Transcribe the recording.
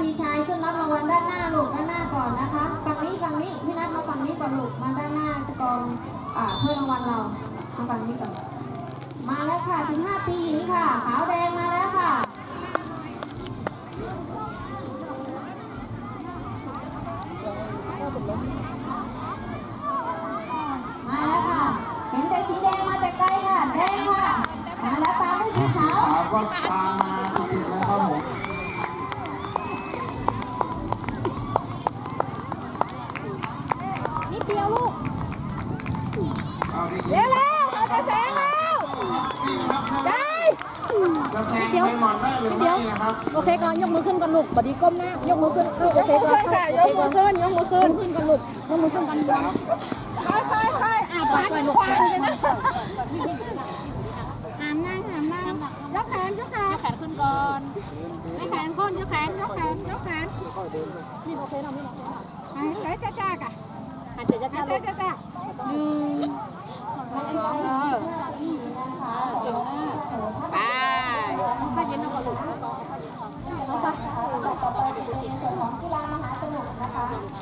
ปีชายขึ้นรับรางวัลด้านหน้าลูกด้านหน้าก่อนนะคะฝั่งนี้ฝั่งนี้พี่นัทมาฝั่งนี้ก่อนลูกมาด้านหน้ากองอ่าถ้วยรางวัลเรามาฝั่งนี้ก่อนมาแล้วค่ะ 15 ปีหญิงค่ะ ขาวแดงมาแล้วค่ะมาแล้วค่ะ เห็นแต่สีแดงมาแต่ไกลค่ะแดงค่ะมาแล้วตามด้วยสีสีขาวขาวก็ตามมาติดๆนะครับผม นิดเดียวลูก เอาดีๆเร็วแล้วเราจะแซงแล้วนี่ครับได้จะแซงไปหมอนได้หรือไม่นะครับ โอเคก่อนยกมือขึ้นก่อนลูกบอดี้ก้มหน้ายกมือขึ้นลูกโอเคก่อนค่ะยกมือขึ้นยกมือขึ้นขึ้นก่อนลูกยกมือขึ้นกันก่อนค่อยค่อยค่อยอะปล่อยปล่อยลูกควานเลยนะหามนั่งหามนั่งยกแขนยกแขนยกแขนขึ้นก่อนให้แขนขึ้นยกแขนยกแขนยกแขนนี่โอเคเนาะนี่โอเคเนาะหายใจจ้าจ้ากะหายใจจ้าจ้าจ้าจ้าจ้าหนึ่ง ไม่ต้องฟ้อง